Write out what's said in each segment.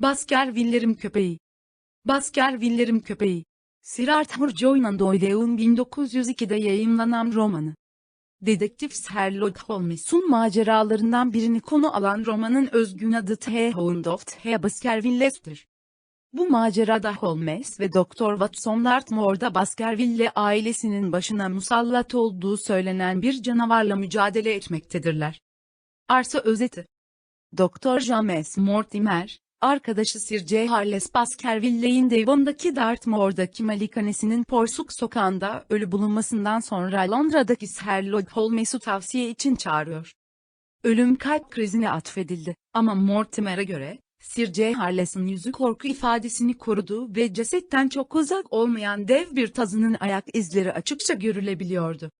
Baskerville'lerin köpeği. Baskerville'lerin köpeği. Sir Arthur Conan Doyle'un 1902'de yayımlanan romanı. Dedektif Sherlock Holmes'un maceralarından birini konu alan romanın özgün adı The Hound of the Baskervilles'tir. Bu macerada Holmes ve Doktor Watson Dartmoor'da Baskerville ailesinin başına musallat olduğu söylenen bir canavarla mücadele etmektedirler. Arsa özeti Doktor James Mortimer, arkadaşı Sir J. Harles Baskerville'in Devon'daki Dartmoor'daki malikanesinin Porsuk sokağında ölü bulunmasından sonra Londra'daki Sherlock Holmes'u tavsiye için çağırıyor. Ölüm kalp krizine atfedildi ama Mortimer'e göre, Sir J. Harles'ın yüzü korku ifadesini korudu ve cesetten çok uzak olmayan dev bir tazının ayak izleri açıkça görülebiliyordu.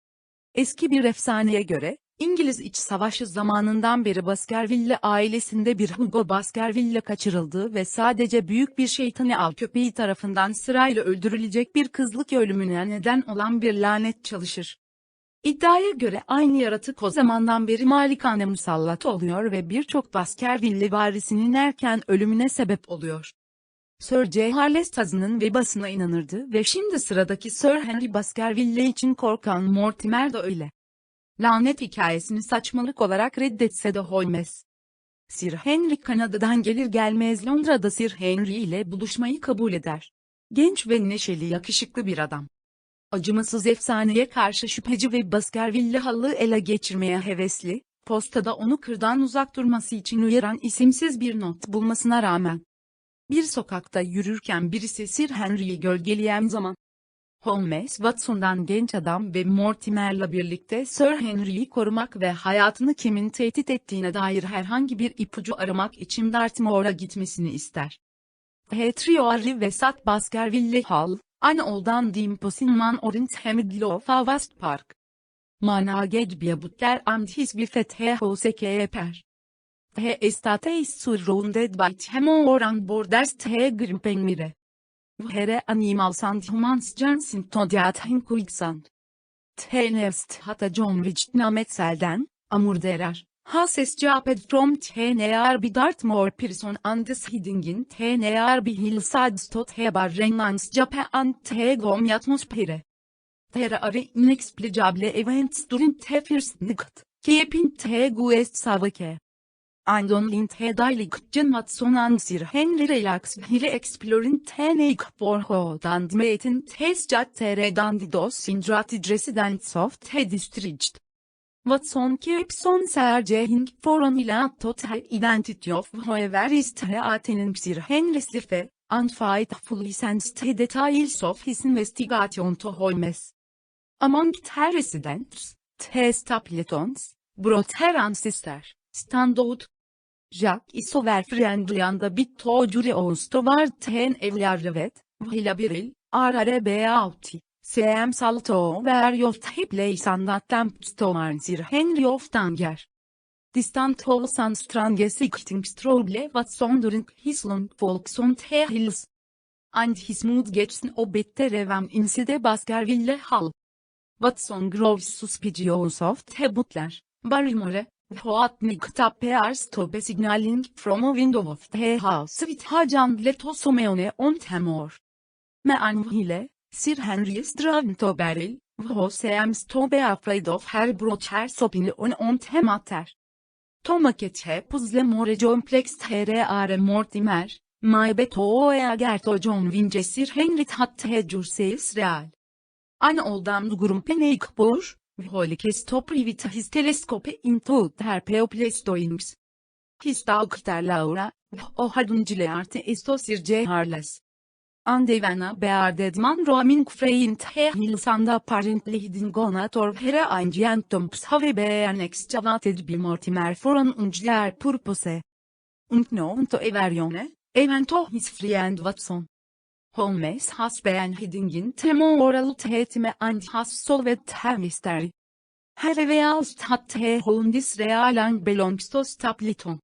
Eski bir efsaneye göre, İngiliz İç Savaşı zamanından beri Baskerville ailesinde bir Hugo Baskerville kaçırıldı ve sadece büyük bir şeytani av köpeği tarafından sırayla öldürülecek bir kızlık ölümüne neden olan bir lanet çalışır. İddiaya göre aynı yaratık o zamandan beri malikane musallat oluyor ve birçok Baskerville varisinin erken ölümüne sebep oluyor. Sir J. Harles tazının vebasına inanırdı ve şimdi sıradaki Sir Henry Baskerville için korkan Mortimer de öyle. Lanet hikayesini saçmalık olarak reddetse de Holmes. Sir Henry Kanada'dan gelir gelmez Londra'da Sir Henry ile buluşmayı kabul eder. Genç ve neşeli yakışıklı bir adam. Acımasız efsaneye karşı şüpheci ve Baskerville halı ele geçirmeye hevesli, postada onu kırdan uzak durması için uyaran isimsiz bir not bulmasına rağmen. Bir sokakta yürürken birisi Sir Henry'yi gölgeleyen zaman, Holmes Watson'dan genç adam ve Mortimer'la birlikte Sir Henry'yi korumak ve hayatını kimin tehdit ettiğine dair herhangi bir ipucu aramak için Dartmoor'a gitmesini ister. Hetrioari ve Sat Baskerville Hall, aynı oldan Dimposinman Orient Hemidlofa West Park. Mana Gedbia Butler and his bifet Hoseke Per. He estate is surrounded by Hemorang borders He Grimpengmire. Here animals and humans Jensen Todiat Quicksand. Tnest hata John Wichnametsel'den, Amur derer. Hases Japed from TNRB Dartmoor Pearson and Hidingin TNRB Hillside Stot Hebar Renans Japan and Tegom Atmosphere. There are inexplicable events during the first night, keeping the West Savake. And on in the daily Jen Watson and Sir Henry relax here exploring the naked for hot and mating test at the dandidos in residents of the district. Watson keeps on searching for an total identity of whoever is threatening Sir Henry's life, and faithfully sends the details of his investigation to Holmes. Among the residents, the Stapletons, brother and sister, stand out. Jack isover friendlyanda bit tocuri onsto var ten evlervet, vila biril, arare beauty. Sem salto ver yoft hipley sandat tempstoman sir Henry of Tanger. Distant Holsan strange sikting stroble Watson during his long folks on the hills. And his mood gets no better revem inside Baskerville Hall. Watson grows suspicious of the butler, Barrymore, what nicked pairs to be signaling from a window of the house with Hajan Letosomene on Temor. Mean ile, Sir Henry's driven to barrel, who to be afraid of her brother's opinion on the matter. Tomaket puzzle more complex are Mortimer, my beto eagerto John Winge Sir Henry hat he real. Aynı oldam durum stop with his telescope into her Pleistocene. His doctor Laura, o hadunculearte esto Sir J. Harles. Andevana beardedman roaming freint he hilsanda apparently hidden gonator here angiantumps have been excavated by Mortimer for an ungear purpose. Unknown to everyone, even to his friend Watson. Holmes has been hiding in temporal tetime and has solved her mystery. Herveaus hat he hundis realang belongs to Stapleton.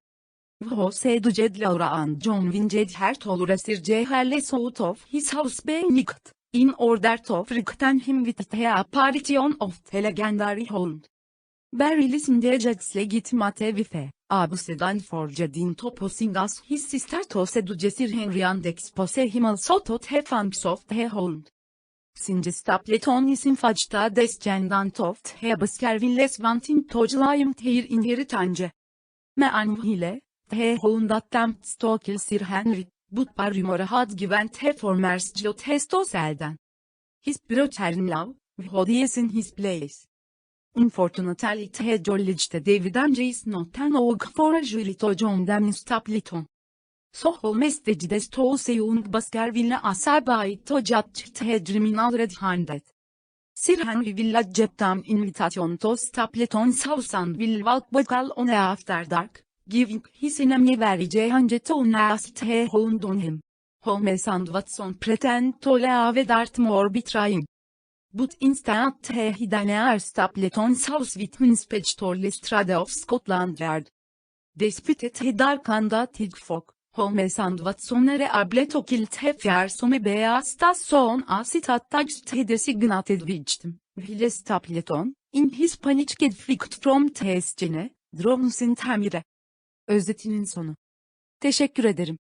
Jose Dujed Laura and John Winged her tolerasir ceherles out of his house benict, in order to frighten him with the apparition of the legendary hound. Berrilis indecex legitimate vife, abusedan forjadin toposingas his sister tose ducesir henryan dexpose himal sotot he funksoft he hold. Since stapleton isim facta descendan toft he abaskervilles vantin tojlayım teir inheritance. Me anvhile, he houndattem stokil sir henry, but par rumora had given he formers jot hestoselden. His broternlav, hodiesin his place. Unfortunately he jolligte David'en is noten og for julito John dem stapleton. So holmes decides to seung basker ville asabai to jat hedriminal red handet. Sir Henry villa ceptam invitation to stapleton sausan will walk bakal on after dark, giving his enemy very handet to nast he hound on him. Holmes and Watson pretend to leave Dartmoor be. But instant he hidden stapleton house with inspector Lestrade of Scotland Yard. Disputed he darkanda tigfok. Holmes and Watson ere ableto kilt hefjer som i bea stasson asit attached he designated victim. Ville stapleton, in his panic flicked from testine, drones in tamire. Özetinin sonu. Teşekkür ederim.